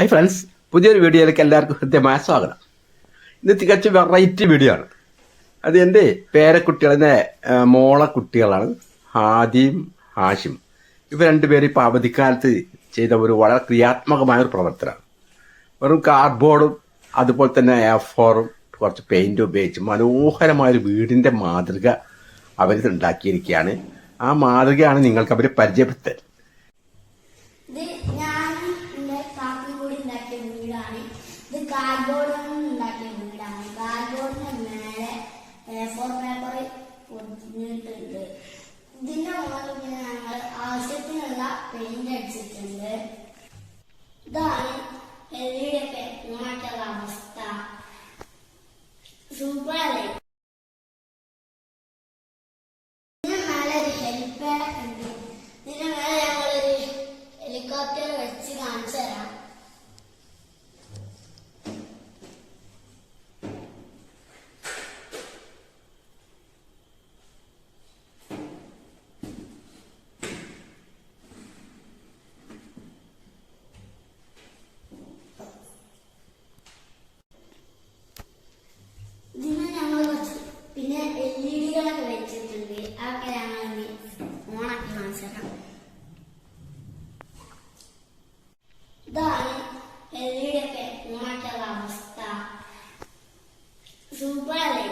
Hi friends പുതിയൊരു വീഡിയോയിലേക്ക് എല്ലാവർക്കും ഹൃദ്യമായ സ്വാഗതം. ഇത് തികച്ചും വെറൈറ്റി വീഡിയോ ആണ്. അത് എന്റെ പേരക്കുട്ടികളെ മോളെ കുട്ടികളാണ്. ഹാദിയും ഹാഷിം. ഇവ രണ്ടുപേരും ഇപ്പോൾ അവധിക്കാലത്ത് ചെയ്ത ഒരു വളരെ ക്രിയാത്മകമായ ഒരു പ്രവർത്തനമാണ്. വെറും കാർഡ്ബോർഡും അതുപോലെ തന്നെ എഫോറും ഫോറും കുറച്ച് പെയിന്റും ഉപയോഗിച്ച് മനോഹരമായൊരു വീടിന്റെ മാതൃക അവരിത് ഉണ്ടാക്കിയിരിക്കുകയാണ് ആ മാതൃകയാണ് നിങ്ങൾക്ക് അവർ പരിചയപ്പെടുത്തൽ. വീടാണ് ഇത് കാർഡ്ബോർഡ് കൊണ്ട് ഉണ്ടാക്കിയ വീടാണ്. കാർഡ്ബോർഡിന്റെ മേലെ ഫോർ പേപ്പർ പൊതിഞ്ഞിട്ടുണ്ട് ഇതിന്റെ മുകളിൽ ഞങ്ങൾ ആവശ്യത്തിനുള്ള പെയിന്റ് അടിച്ചിട്ടുണ്ട്. ഇതാണ് എല്ലിയുടെയൊക്കെ ഇങ്ങോട്ടുള്ള അവസ്ഥ. സൂപ്പർ അല്ലേ ഹെലിപ്പാഡ് ഉണ്ട്. ഇതിന് മേലെ ഞങ്ങളൊരു ഹെലികോപ്റ്റർ വെച്ച് കാണിച്ചു തരാം ಗಿಡಗಳನ್ನು ಬೆಳೆಸುತ್ತಿದ್ವಿ ಆ ಗಿಡಗಳಲ್ಲಿ ಒಣಗಿ ಮಾಂಸನ Dann elige una calabasta su vale.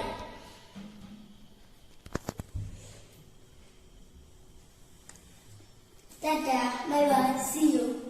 Tata, bye bye, see you.